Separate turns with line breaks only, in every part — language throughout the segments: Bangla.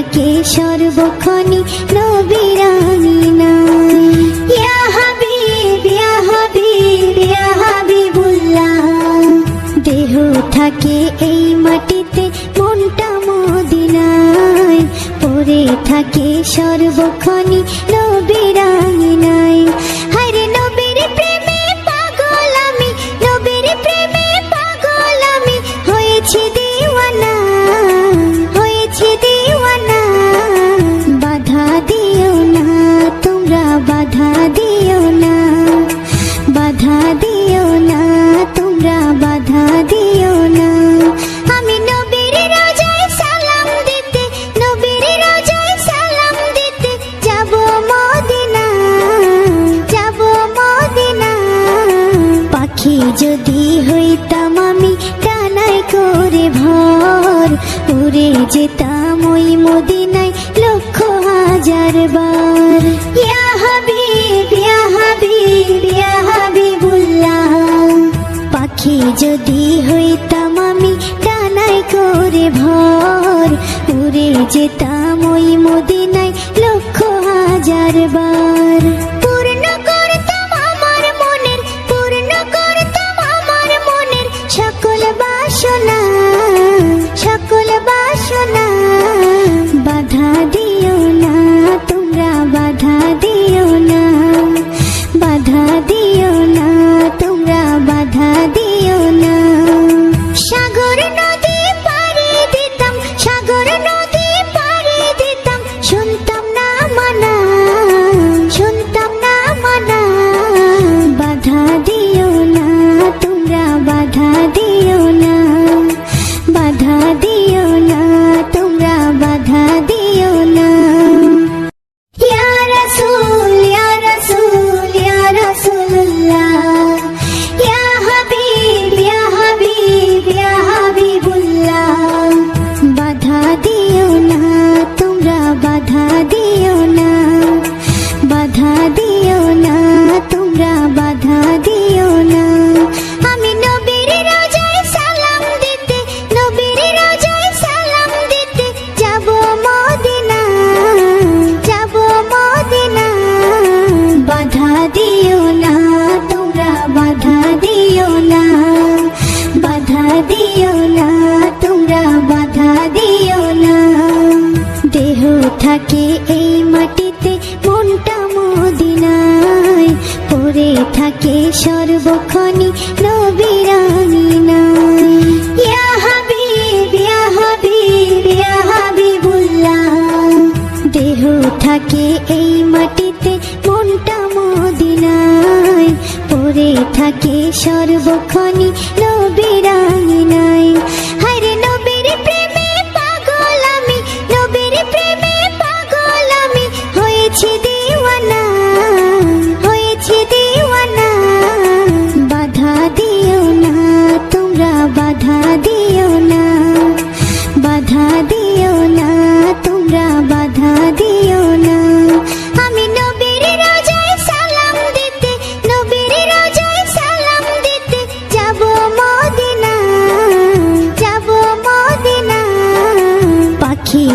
থাকে সর্বক্ষণে নবিরানি থাকে এই মাটিতে মনটা মদিনায়। পরে থাকে সর্বক্ষণে নবিরানি নাই। দূরে যেতাম ওই মদিনায় লক্ষ হাজার বার। ইয়া পাখি যদি হইতাম আমি ডানায় করে ভর। উড়ে যেতাম ওই মদিনায় লক্ষ হাজার বার। বাসনা বাধা দিও না, তোমরা বাধা দিও না। দেহ থাকে এই মাটিতে, মনটা মদিনায়। পড়ে থাকে সর্বক্ষণি নবিরানি থাকে এই মাটিতে, মনটা মদিনায়। থাকে সর্বক্ষণি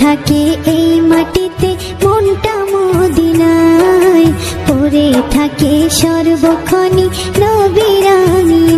থাকে এই মাটিতে মনটা মদিনায়। পরে থাকে সর্বক্ষণি নবিরানি